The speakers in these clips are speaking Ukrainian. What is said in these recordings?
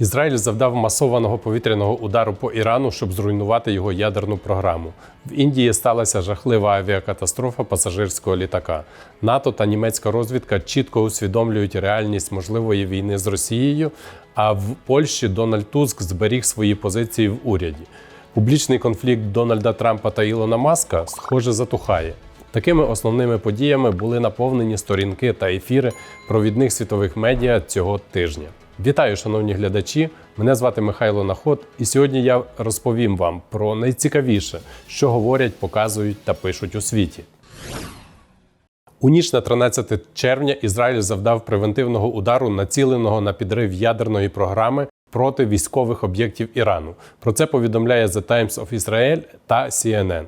Ізраїль завдав масованого повітряного удару по Ірану, щоб зруйнувати його ядерну програму. В Індії сталася жахлива авіакатастрофа пасажирського літака. НАТО та німецька розвідка чітко усвідомлюють реальність можливої війни з Росією. А в Польщі Дональд Туск зберіг свої позиції в уряді. Публічний конфлікт Дональда Трампа та Ілона Маска, схоже, затухає. Такими основними подіями були наповнені сторінки та ефіри провідних світових медіа цього тижня. Вітаю, шановні глядачі! Мене звати Михайло Наход, і сьогодні я розповім вам про найцікавіше, що говорять, показують та пишуть у світі. У ніч на 13 червня Ізраїль завдав превентивного удару, націленого на підрив ядерної програми проти військових об'єктів Ірану. Про це повідомляє The Times of Israel та CNN.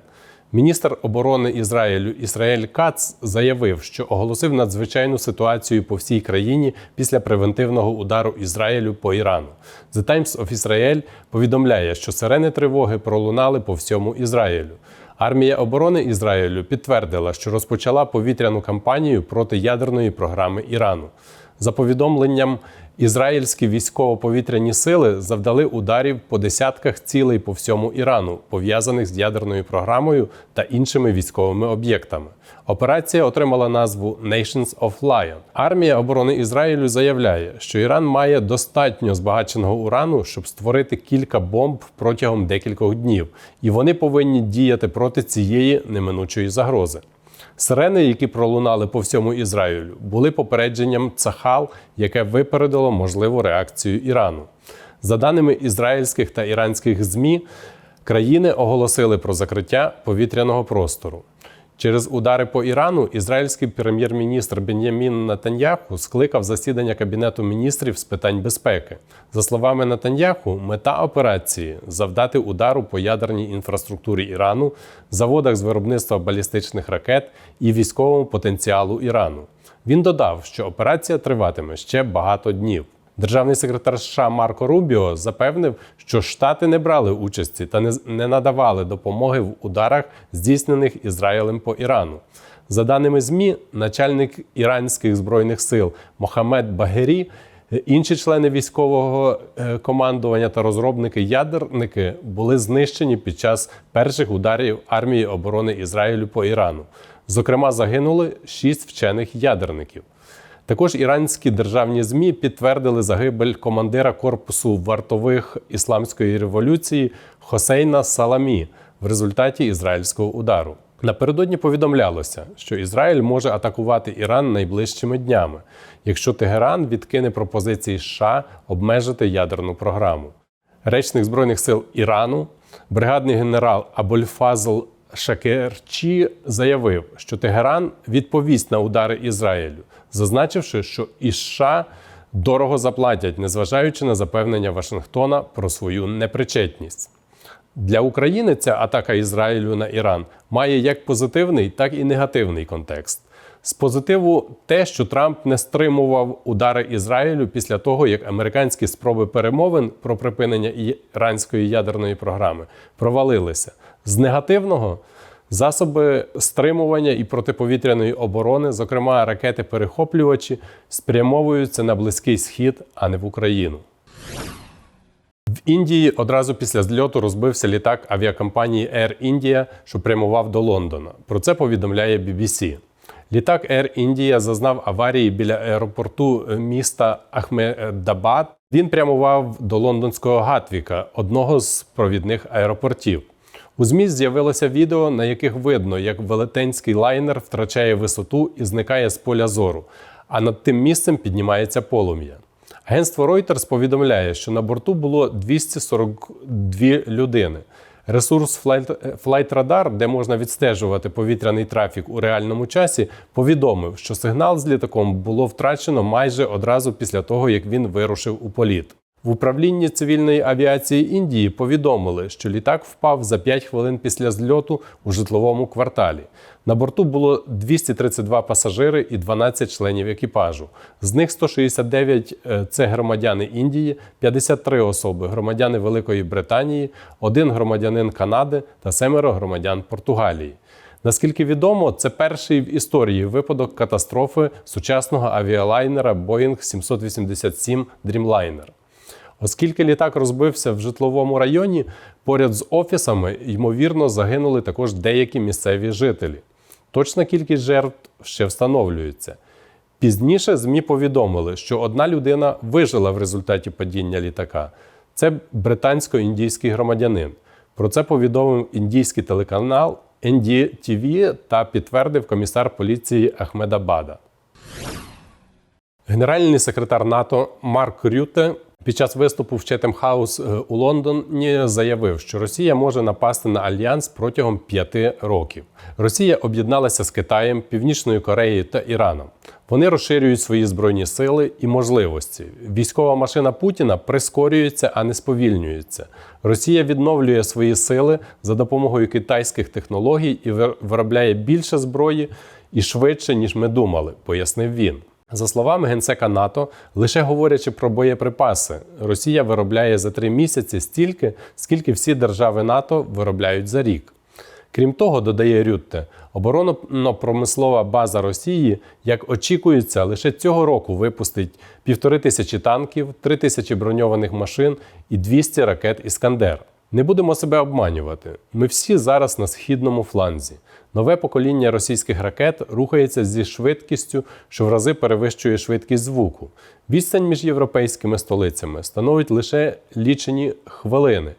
Міністр оборони Ізраїлю Ісраїль Кац заявив, що оголосив надзвичайну ситуацію по всій країні після превентивного удару Ізраїлю по Ірану. The Times of Israel повідомляє, що сирени тривоги пролунали по всьому Ізраїлю. Армія оборони Ізраїлю підтвердила, що розпочала повітряну кампанію проти ядерної програми Ірану. За повідомленням, ізраїльські військово-повітряні сили завдали ударів по десятках цілей по всьому Ірану, пов'язаних з ядерною програмою та іншими військовими об'єктами. Операція отримала назву Nations of Lion. Армія оборони Ізраїлю заявляє, що Іран має достатньо збагаченого урану, щоб створити кілька бомб протягом декількох днів, і вони повинні діяти проти цієї неминучої загрози. Сирени, які пролунали по всьому Ізраїлю, були попередженням Цахал, яке випередило можливу реакцію Ірану. За даними ізраїльських та іранських ЗМІ, країни оголосили про закриття повітряного простору. Через удари по Ірану ізраїльський прем'єр-міністр Бен'ямін Натаньяху скликав засідання Кабінету міністрів з питань безпеки. За словами Натаньяху, мета операції завдати удару по ядерній інфраструктурі Ірану, заводах з виробництва балістичних ракет і військовому потенціалу Ірану. Він додав, що операція триватиме ще багато днів. Державний секретар США Марко Рубіо запевнив, що Штати не брали участі та не, надавали допомоги в ударах, здійснених Ізраїлем по Ірану. За даними ЗМІ, начальник іранських збройних сил Мохамед Багері, інші члени військового е, командування та розробники-ядерники були знищені під час перших ударів армії оборони Ізраїлю по Ірану. Зокрема, загинули шість вчених ядерників. Також іранські державні змі підтвердили загибель командира корпусу вартових ісламської революції Хосейна Саламі в результаті ізраїльського удару. Напередодні повідомлялося, що Ізраїль може атакувати Іран найближчими днями, якщо Тегеран відкине пропозиції США обмежити ядерну програму. Речник збройних сил Ірану, бригадний генерал Абульфазл Шакерчі заявив, що Тегеран відповість на удари Ізраїлю, зазначивши, що і США дорого заплатять, незважаючи на запевнення Вашингтона про свою непричетність. Для України ця атака Ізраїлю на Іран має як позитивний, так і негативний контекст. З позитиву те, що Трамп не стримував удари Ізраїлю після того, як американські спроби перемовин про припинення іранської ядерної програми провалилися. З негативного засоби стримування і протиповітряної оборони, зокрема ракети-перехоплювачі, спрямовуються на Близький Схід, а не в Україну. В Індії одразу після зльоту розбився літак авіакомпанії Air India, що прямував до Лондона. Про це повідомляє BBC. Літак Air India зазнав аварії біля аеропорту міста Ахмедабад. Він прямував до лондонського Гатвіка, одного з провідних аеропортів. У ЗМІ з'явилося відео, на яких видно, як велетенський лайнер втрачає висоту і зникає з поля зору, а над тим місцем піднімається полум'я. Агентство Reuters повідомляє, що на борту було 242 людини. Ресурс Flight Radar, де можна відстежувати повітряний трафік у реальному часі, повідомив, що сигнал з літаком було втрачено майже одразу після того, як він вирушив у політ. В управлінні цивільної авіації Індії повідомили, що літак впав за 5 хвилин після зльоту у житловому кварталі. На борту було 232 пасажири і 12 членів екіпажу. З них 169 – це громадяни Індії, 53 особи громадяни Великої Британії, один громадянин Канади та семеро громадян Португалії. Наскільки відомо, це перший в історії випадок катастрофи сучасного авіалайнера Boeing 787 Dreamliner. Оскільки літак розбився в житловому районі, поряд з офісами, ймовірно, загинули також деякі місцеві жителі. Точна кількість жертв ще встановлюється. Пізніше ЗМІ повідомили, що одна людина вижила в результаті падіння літака. Це британсько-індійський громадянин. Про це повідомив індійський телеканал NDTV та підтвердив комісар поліції Ахмедабада. Генеральний секретар НАТО Марк Рюте під час виступу в Четем Хаус у Лондоні заявив, що Росія може напасти на альянс протягом п'яти років. Росія об'єдналася з Китаєм, Північною Кореєю та Іраном. Вони розширюють свої збройні сили і можливості. Військова машина Путіна прискорюється, а не сповільнюється. Росія відновлює свої сили за допомогою китайських технологій і виробляє більше зброї і швидше, ніж ми думали, пояснив він. За словами генсека НАТО, лише говорячи про боєприпаси, Росія виробляє за три місяці стільки, скільки всі держави НАТО виробляють за рік. Крім того, додає Рютте, оборонно-промислова база Росії, як очікується, лише цього року випустить півтори тисячі танків, три тисячі броньованих машин і 200 ракет Іскандер. Не будемо себе обманювати. Ми всі зараз на східному фланзі. Нове покоління російських ракет рухається зі швидкістю, що в рази перевищує швидкість звуку. Відстань між європейськими столицями становить лише лічені хвилини.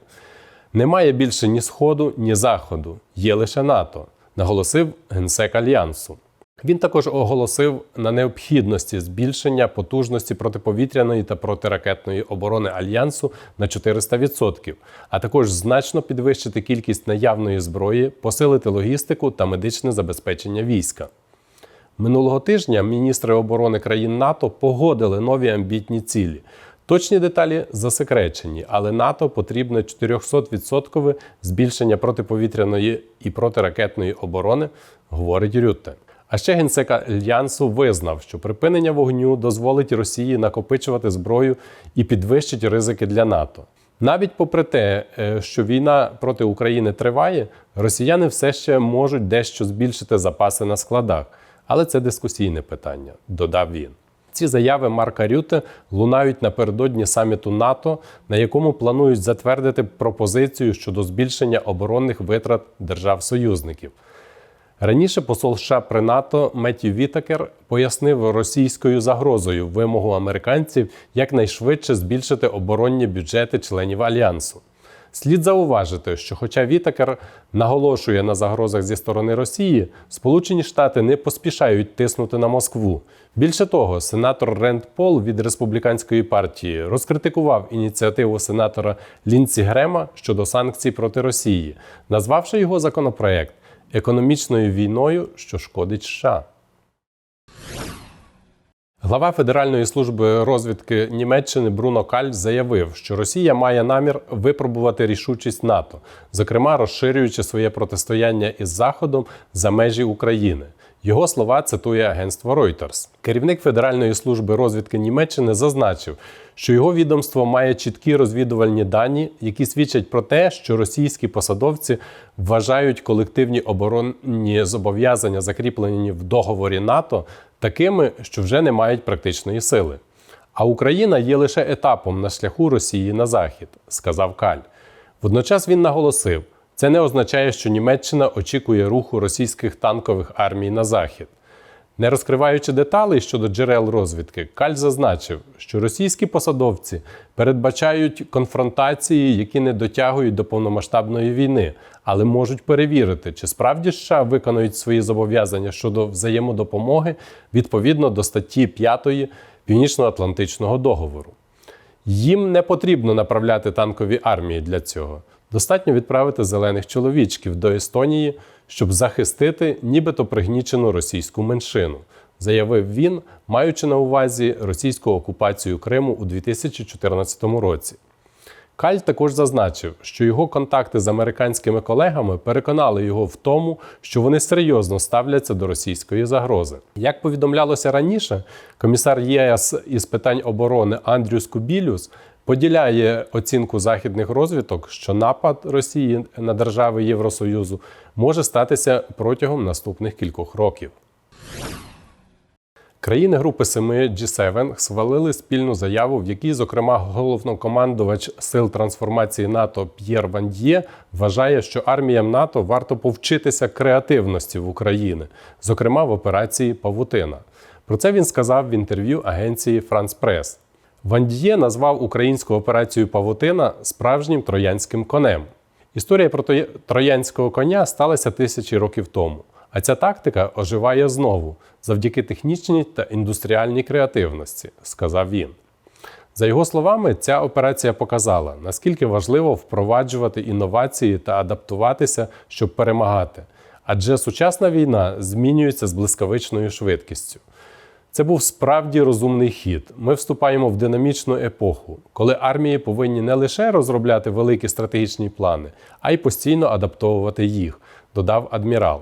Немає більше ні Сходу, ні Заходу, є лише НАТО, наголосив генсек Альянсу. Він також оголосив на необхідності збільшення потужності протиповітряної та протиракетної оборони альянсу на 400%, а також значно підвищити кількість наявної зброї, посилити логістику та медичне забезпечення війська. Минулого тижня міністри оборони країн НАТО погодили нові амбітні цілі. Точні деталі засекречені, але НАТО потрібне 400% збільшення протиповітряної і протиракетної оборони, говорить Рютте. А ще генсек Альянсу визнав, що припинення вогню дозволить Росії накопичувати зброю і підвищить ризики для НАТО. Навіть попри те, е, що війна проти України триває, росіяни все ще можуть дещо збільшити запаси на складах, але це дискусійне питання, додав він. Ці заяви Марка Рюте лунають напередодні саміту НАТО, на якому планують затвердити пропозицію щодо збільшення оборонних витрат держав-союзників. Раніше посол США при НАТО Меттю Вітакер пояснив російською загрозою вимогу американців якнайшвидше збільшити оборонні бюджети членів альянсу. Слід зауважити, що, хоча Вітакер наголошує на загрозах зі сторони Росії, Сполучені Штати не поспішають тиснути на Москву. Більше того, сенатор Ренд Пол від республіканської партії розкритикував ініціативу сенатора Лінці Грема щодо санкцій проти Росії, назвавши його законопроект економічною війною, що шкодить США. Глава Федеральної служби розвідки Німеччини Бруно Каль заявив, що Росія має намір випробувати рішучість НАТО, зокрема розширюючи своє протистояння із Заходом за межі України. Його слова цитує агентство Reuters. Керівник Федеральної служби розвідки Німеччини зазначив, що його відомство має чіткі розвідувальні дані, які свідчать про те, що російські посадовці вважають колективні оборонні зобов'язання, закріплені в договорі НАТО, такими, що вже не мають практичної сили. А Україна є лише етапом на шляху Росії на захід, сказав Каль. Водночас він наголосив. Це не означає, що Німеччина очікує руху російських танкових армій на захід. Не розкриваючи деталей щодо джерел розвідки, Каль зазначив, що російські посадовці передбачають конфронтації, які не дотягують до повномасштабної війни, але можуть перевірити, чи справді США виконують свої зобов'язання щодо взаємодопомоги відповідно до статті 5 Північно-Атлантичного договору. Їм не потрібно направляти танкові армії для цього. Достатньо відправити зелених чоловічків до Естонії, щоб захистити нібито пригнічену російську меншину, заявив він, маючи на увазі російську окупацію Криму у 2014 році. Каль також зазначив, що його контакти з американськими колегами переконали його в тому, що вони серйозно ставляться до російської загрози. Як повідомлялося раніше, комісар ЄС із питань оборони Андрюс Кубілюс поділяє оцінку західних розвиток, що напад Росії на держави Євросоюзу може статися протягом наступних кількох років. Країни Групи 7 G7 схвалили спільну заяву, в якій, зокрема, головнокомандувач сил трансформації НАТО П'єр Ванд'є вважає, що арміям НАТО варто повчитися креативності в Україні, зокрема в операції Павутина. Про це він сказав в інтерв'ю агенції France Press. Ванд'є назвав українську операцію Павутина справжнім троянським конем. Історія про троянського коня сталася тисячі років тому. А ця тактика оживає знову завдяки технічній та індустріальній креативності, сказав він. За його словами, ця операція показала, наскільки важливо впроваджувати інновації та адаптуватися, щоб перемагати. Адже сучасна війна змінюється з блискавичною швидкістю. Це був справді розумний хід. Ми вступаємо в динамічну епоху, коли армії повинні не лише розробляти великі стратегічні плани, а й постійно адаптовувати їх, додав адмірал.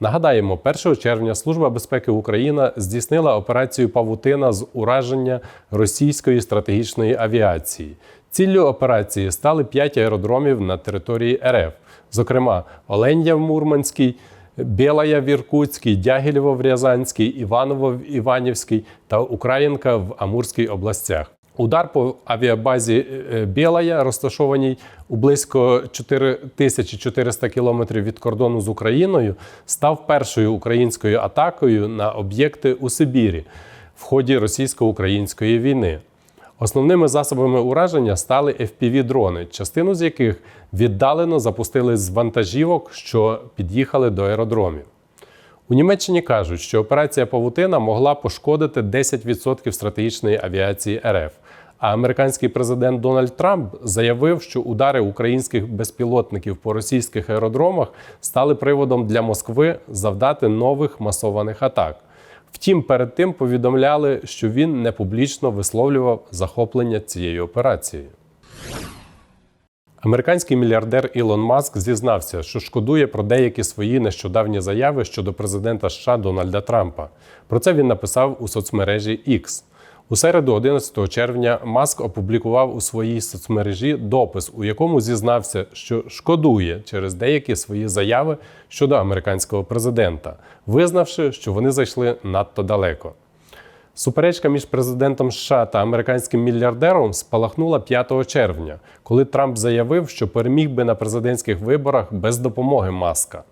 Нагадаємо, 1 червня Служба безпеки України здійснила операцію Павутина з ураження російської стратегічної авіації. Ціллю операції стали п'ять аеродромів на території РФ, зокрема Оленя в Мурманській, Білая в Іркутській, Дягілєво в Рязанській, Іваново в Іванівській та Українка в Амурській областях. Удар по авіабазі е, Білая, розташованій у близько 4400 кілометрів від кордону з Україною, став першою українською атакою на об'єкти у Сибірі в ході російсько-української війни. Основними засобами ураження стали FPV-дрони, частину з яких віддалено запустили з вантажівок, що під'їхали до аеродромів. У Німеччині кажуть, що операція Павутина могла пошкодити 10% стратегічної авіації РФ. А американський президент Дональд Трамп заявив, що удари українських безпілотників по російських аеродромах стали приводом для Москви завдати нових масованих атак. Втім, перед тим повідомляли, що він не публічно висловлював захоплення цією операцією. Американський мільярдер Ілон Маск зізнався, що шкодує про деякі свої нещодавні заяви щодо президента США Дональда Трампа. Про це він написав у соцмережі X. У середу, 11 червня, Маск опублікував у своїй соцмережі допис, у якому зізнався, що шкодує через деякі свої заяви щодо американського президента, визнавши, що вони зайшли надто далеко. Суперечка між президентом США та американським мільярдером спалахнула 5 червня, коли Трамп заявив, що переміг би на президентських виборах без допомоги Маска.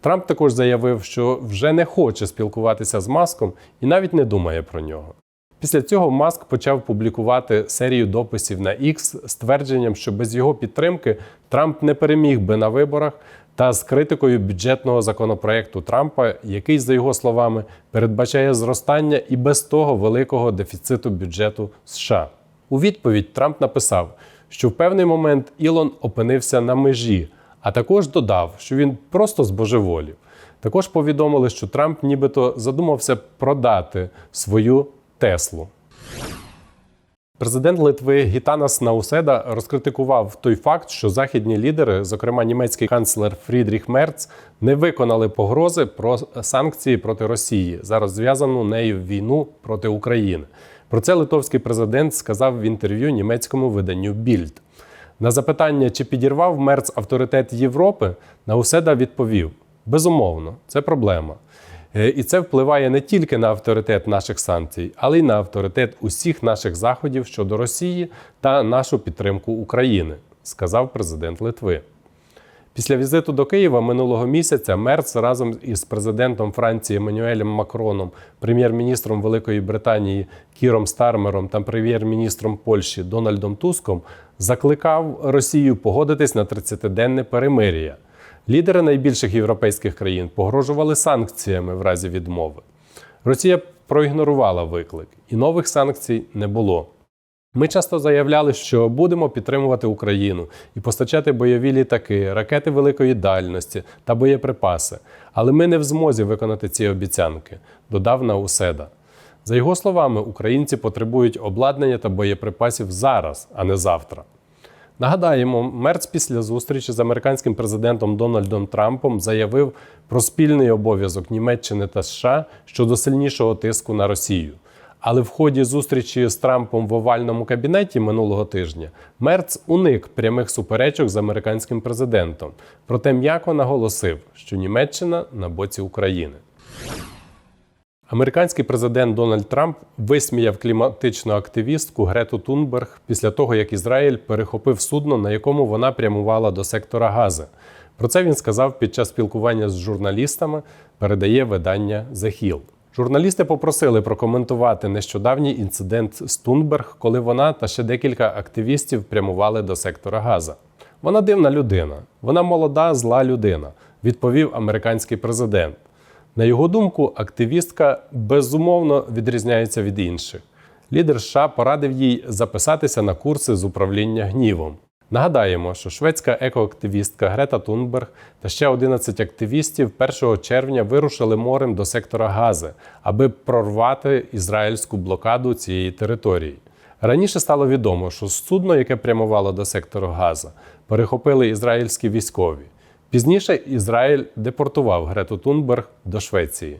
Трамп також заявив, що вже не хоче спілкуватися з Маском і навіть не думає про нього. Після цього Маск почав публікувати серію дописів на X з твердженням, що без його підтримки Трамп не переміг би на виборах, та з критикою бюджетного законопроекту Трампа, який, за його словами, передбачає зростання і без того великого дефіциту бюджету США. У відповідь Трамп написав, що в певний момент Ілон опинився на межі, а також додав, що він просто збожеволів. Також повідомили, що Трамп нібито задумався продати свою Теслу. Президент Литви Гітанас Науседа розкритикував той факт, що західні лідери, зокрема німецький канцлер Фрідріх Мерц, не виконали погрози про санкції проти Росії за розв'язану нею війну проти України. Про це литовський президент сказав в інтерв'ю німецькому виданню Більд. На запитання, чи підірвав Мерц авторитет Європи, Науседа відповів: безумовно, це проблема. Е, І це впливає не тільки на авторитет наших санкцій, але й на авторитет усіх наших заходів щодо Росії та нашу підтримку України, сказав президент Литви. Після візиту до Києва минулого місяця Мерц разом із президентом Франції Еммануелем Макроном, прем'єр-міністром Великої Британії Кіром Стармером та прем'єр-міністром Польщі Дональдом Туском закликав Росію погодитись на 30-денне перемир'я. Лідери найбільших європейських країн погрожували санкціями в разі відмови. Росія проігнорувала виклик, і нових санкцій не було. Ми часто заявляли, що будемо підтримувати Україну і постачати бойові літаки, ракети великої дальності та боєприпаси, але ми не в змозі виконати ці обіцянки, додав Науседа. За його словами, українці потребують обладнання та боєприпасів зараз, а не завтра. Нагадаємо, Мерц після зустрічі з американським президентом Дональдом Трампом заявив про спільний обов'язок Німеччини та США щодо сильнішого тиску на Росію. Але в ході зустрічі з Трампом в овальному кабінеті минулого тижня Мерц уник прямих суперечок з американським президентом, проте м'яко наголосив, що Німеччина на боці України. Американський президент Дональд Трамп висміяв кліматичну активістку Грету Тунберг після того, як Ізраїль перехопив судно, на якому вона прямувала до сектора Гази. Про це він сказав під час спілкування з журналістами, передає видання The Hill. Журналісти попросили прокоментувати нещодавній інцидент з Тунберг, коли вона та ще декілька активістів прямували до сектора Газа. Вона дивна людина, вона молода, зла людина, відповів американський президент. На його думку, активістка безумовно відрізняється від інших. Лідер США порадив їй записатися на курси з управління гнівом. Нагадаємо, що шведська екоактивістка Грета Тунберг та ще 11 активістів 1 червня вирушили морем до сектора Гази, аби прорвати ізраїльську блокаду цієї території. Раніше стало відомо, що судно, яке прямувало до сектору Газа, перехопили ізраїльські військові. Пізніше Ізраїль депортував Грету Тунберг до Швеції.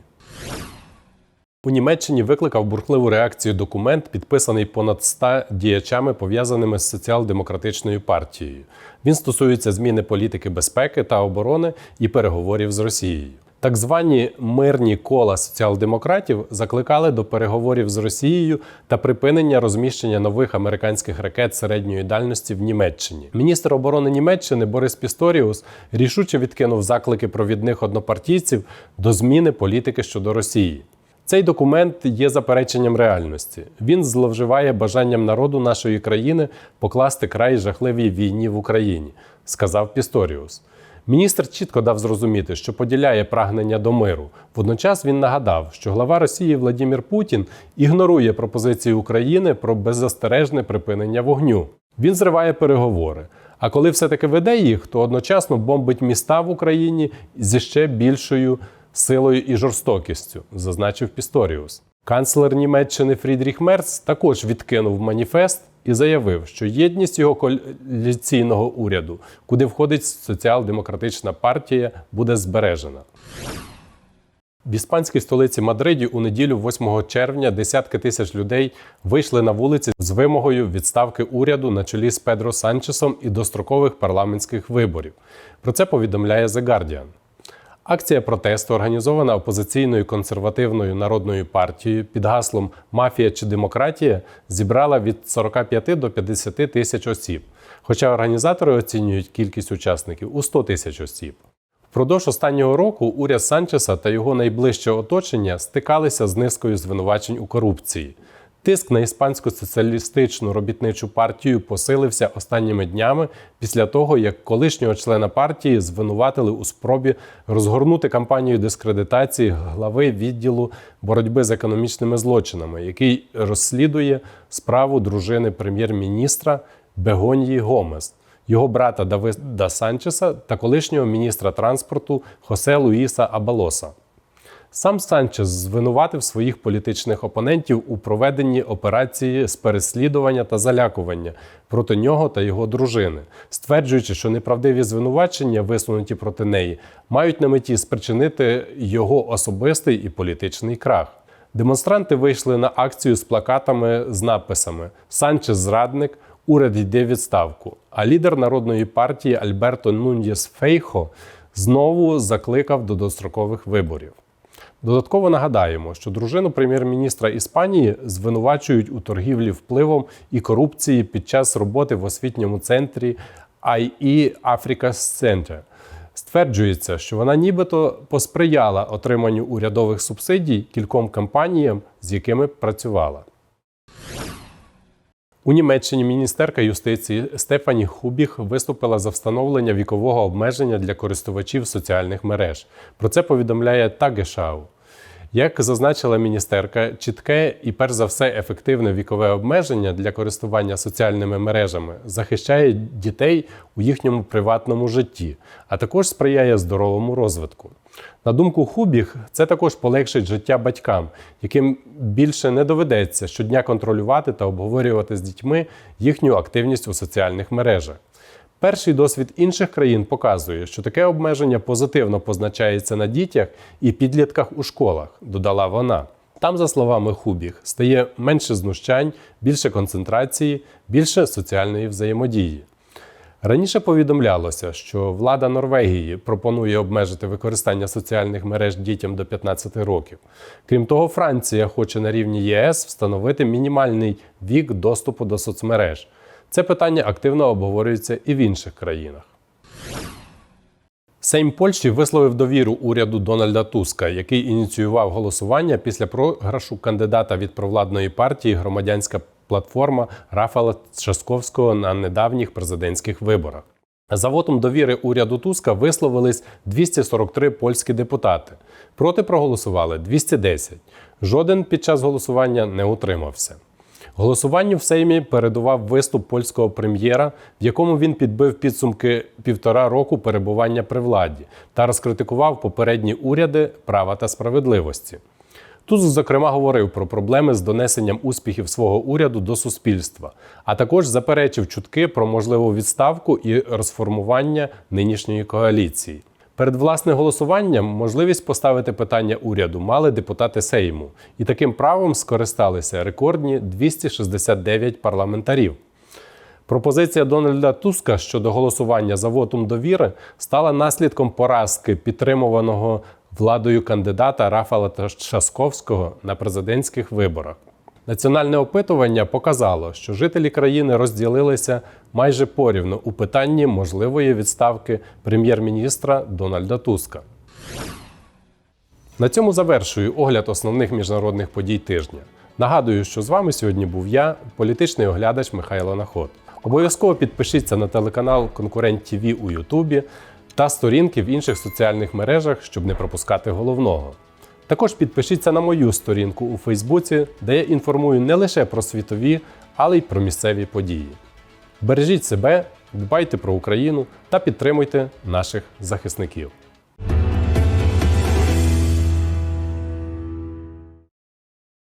У Німеччині викликав бурхливу реакцію документ, підписаний понад 100 діячами, пов'язаними з соціал-демократичною партією. Він стосується зміни політики безпеки та оборони і переговорів з Росією. Так звані мирні кола соціал-демократів закликали до переговорів з Росією та припинення розміщення нових американських ракет середньої дальності в Німеччині. Міністр оборони Німеччини Борис Пісторіус рішуче відкинув заклики провідних однопартійців до зміни політики щодо Росії. Цей документ є запереченням реальності. Він зловживає бажанням народу нашої країни покласти край жахливій війні в Україні, сказав Пісторіус. Міністр чітко дав зрозуміти, що поділяє прагнення до миру. Водночас він нагадав, що глава Росії Владимир Путін ігнорує пропозиції України про беззастережне припинення вогню. Він зриває переговори. А коли все-таки веде їх, то одночасно бомбить міста в Україні зі ще більшою силою і жорстокістю, зазначив Пісторіус. Канцлер Німеччини Фрідріх Мерц також відкинув маніфест і заявив, що єдність його коаліційного уряду, куди входить соціал-демократична партія, буде збережена. В іспанській столиці Мадриді у неділю, 8 червня, десятки тисяч людей вийшли на вулиці з вимогою відставки уряду на чолі з Педро Санчесом і дострокових парламентських виборів. Про це повідомляє The Guardian. Акція протесту, організована опозиційною консервативною народною партією під гаслом Мафія чи демократія, зібрала від 45 до 50 тисяч осіб. Хоча організатори оцінюють кількість учасників у 100 тисяч осіб. Впродовж останнього року уряд Санчеса та його найближче оточення стикалися з низкою звинувачень у корупції. Тиск на іспанську соціалістичну робітничу партію посилився останніми днями після того, як колишнього члена партії звинуватили у спробі розгорнути кампанію дискредитації глави відділу боротьби з економічними злочинами, який розслідує справу дружини прем'єр-міністра Бегоньї Гомес, його брата Давида Санчеса та колишнього міністра транспорту Хосе Луїса Абалоса. Сам Санчес звинуватив своїх політичних опонентів у проведенні операції з переслідування та залякування проти нього та його дружини, стверджуючи, що неправдиві звинувачення, висунуті проти неї, мають на меті спричинити його особистий і політичний крах. Демонстранти вийшли на акцію з плакатами з надписами Санчес зрадник, уряд йде відставку. А лідер народної партії Альберто Нуньєс Фейхо знову закликав до дострокових виборів. Додатково нагадаємо, що дружину прем'єр-міністра Іспанії звинувачують у торгівлі впливом і корупції під час роботи в освітньому центрі IE Africa Center. Стверджується, що вона нібито посприяла отриманню урядових субсидій кільком компаніям, з якими працювала. У Німеччині міністерка юстиції Стефані Хубіх виступила за встановлення вікового обмеження для користувачів соціальних мереж. Про це повідомляє Тагешау. Як зазначила міністерка, чітке і перш за все ефективне вікове обмеження для користування соціальними мережами захищає дітей у їхньому приватному житті, а також сприяє здоровому розвитку. На думку Хубіх, це також полегшить життя батькам, яким більше не доведеться щодня контролювати та обговорювати з дітьми їхню активність у соціальних мережах. Перший досвід інших країн показує, що таке обмеження позитивно позначається на дітях і підлітках у школах, додала вона. Там, за словами Хубіх, стає менше знущань, більше концентрації, більше соціальної взаємодії. Раніше повідомлялося, що влада Норвегії пропонує обмежити використання соціальних мереж дітям до 15 років. Крім того, Франція хоче на рівні ЄС встановити мінімальний вік доступу до соцмереж. Це питання активно обговорюється і в інших країнах. Сейм Польщі висловив довіру уряду Дональда Туска, який ініціював голосування після програшу кандидата від провладної партії громадянська платформа Рафала Часковського на недавніх президентських виборах. За вотом довіри уряду Туска висловились 243 польські депутати. Проти проголосували 210. Жоден під час голосування не утримався. Голосуванню в Сеймі передував виступ польського прем'єра, в якому він підбив підсумки півтора року перебування при владі та розкритикував попередні уряди права та справедливості. Туск, зокрема, говорив про проблеми з донесенням успіхів свого уряду до суспільства, а також заперечив чутки про можливу відставку і розформування нинішньої коаліції. Перед власне голосуванням можливість поставити питання уряду мали депутати Сейму, і таким правом скористалися рекордні 269 парламентарів. Пропозиція Дональда Туска щодо голосування за вотум довіри стала наслідком поразки підтримуваного владою кандидата Рафала Трашковського на президентських виборах. Національне опитування показало, що жителі країни розділилися майже порівну у питанні можливої відставки прем'єр-міністра Дональда Туска. На цьому завершую огляд основних міжнародних подій тижня. Нагадую, що з вами сьогодні був я, політичний оглядач Михайло Наход. Обов'язково підпишіться на телеканал Конкурент ТВ у Ютубі та сторінки в інших соціальних мережах, щоб не пропускати головного. Також підпишіться на мою сторінку у Фейсбуці, де я інформую не лише про світові, але й про місцеві події. Бережіть себе, дбайте про Україну та підтримуйте наших захисників.